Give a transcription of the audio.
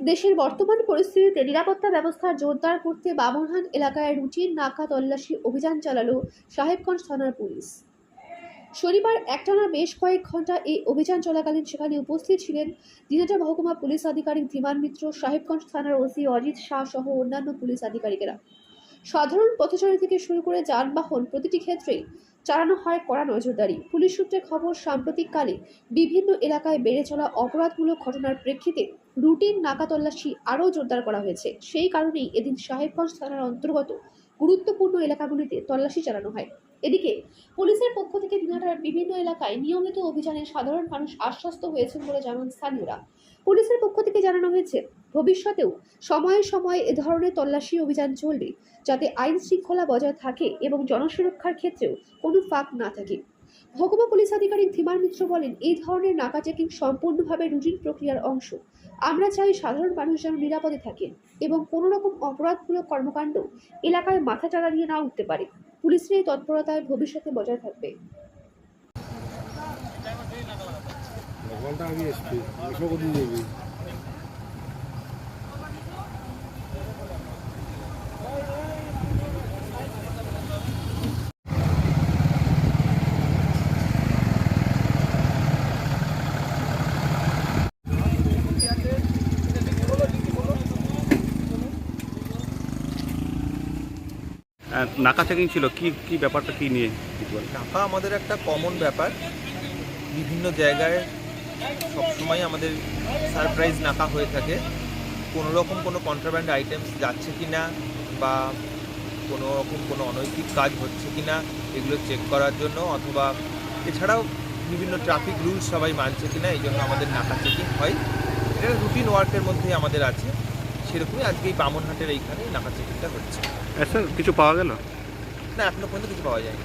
দেশের বর্তমান পরিস্থিতিতে নিরাপত্তা ব্যবস্থা জোরদার করতে বামনহান এলাকায় রুটিন নাকা তল্লাশি অভিযান চালালো সাহেবগঞ্জ থানার পুলিশ। শনিবার একটানা বেশ কয়েক ঘণ্টা এই অভিযান চলাকালীন সেখানে উপস্থিত ছিলেন দিনাজা মহকুমা পুলিশ আধিকারিক ধীমান মিত্র, সাহেবগঞ্জ থানার ওসি অজিত শাহ সহ অন্যান্য পুলিশ আধিকারিকেরা। সাধারণ পথচারী থেকে শুরু করে যানবাহন প্রতিটি ক্ষেত্রেই চালানো হয় কড়া নজরদারি। পুলিশ সূত্রে খবর, সাম্প্রতিককালে বিভিন্ন এলাকায় বেড়ে চলা অপরাধমূলক ঘটনার প্রেক্ষিতে রুটিন নাকা তল্লাশি আরও জোরদার করা হয়েছে। সেই কারণেই এদিন সাহেবগঞ্জ থানার অন্তর্গত গুরুত্বপূর্ণ এলাকাগুলিতে তল্লাশি চালানো হয়। এদিকে, পুলিশের পক্ষ থেকে দিনাটার বিভিন্ন এলাকায় নিয়মিত অভিযানে সাধারণ মানুষ আশ্বস্ত হয়েছেন বলে জানান স্থানীয়রা। পুলিশের পক্ষ থেকে জানানো হয়েছে, ভবিষ্যতেও সময়ে সময়ে এ ধরনের তল্লাশি অভিযান চলবে, যাতে আইন শৃঙ্খলা বজায় থাকে এবং জনসুরক্ষার ক্ষেত্রেও কোনো ফাঁক না থাকে। মহকুমা পুলিশ আধিকারিক ধীমান মিত্র বলেন, এই ধরনের নাকা চেকিং সম্পূর্ণভাবে রুটিন প্রক্রিয়ার অংশ। আমরা চাই সাধারণ মানুষ যেন নিরাপদে থাকেন এবং কোনো রকম অপরাধমূলক কর্মকাণ্ড এলাকায় মাথা চাড়া দিয়ে না উঠতে পারে। পুলিশের এই তৎপরতায় ভবিষ্যতে বজায় থাকবে। নাকা চেকিং ছিল? কি কি ব্যাপারটা, কি নিয়ে? টাকা আমাদের একটা কমন ব্যাপার। বিভিন্ন জায়গায় সবসময় আমাদের সারপ্রাইজ নাকা হয়ে থাকে। কোনো রকম কোনো কন্ট্রাব্যান্ড আইটেমস যাচ্ছে কি না বা কোনো রকম কোনো অনৈতিক কাজ হচ্ছে কি না এগুলো চেক করার জন্য অথবা এছাড়াও বিভিন্ন ট্রাফিক রুলস সবাই মানছে কি না এই জন্য আমাদের নাকা চেকিং হয়। এটা রুটিন ওয়ার্কের মধ্যেই আমাদের আছে। সেরকমই আজকে এই বামনহাটের এইখানে নাকা চেকিংটা হচ্ছে। স্যার কিছু পাওয়া গেল? না এখনও পর্যন্ত কিছু পাওয়া যায়নি।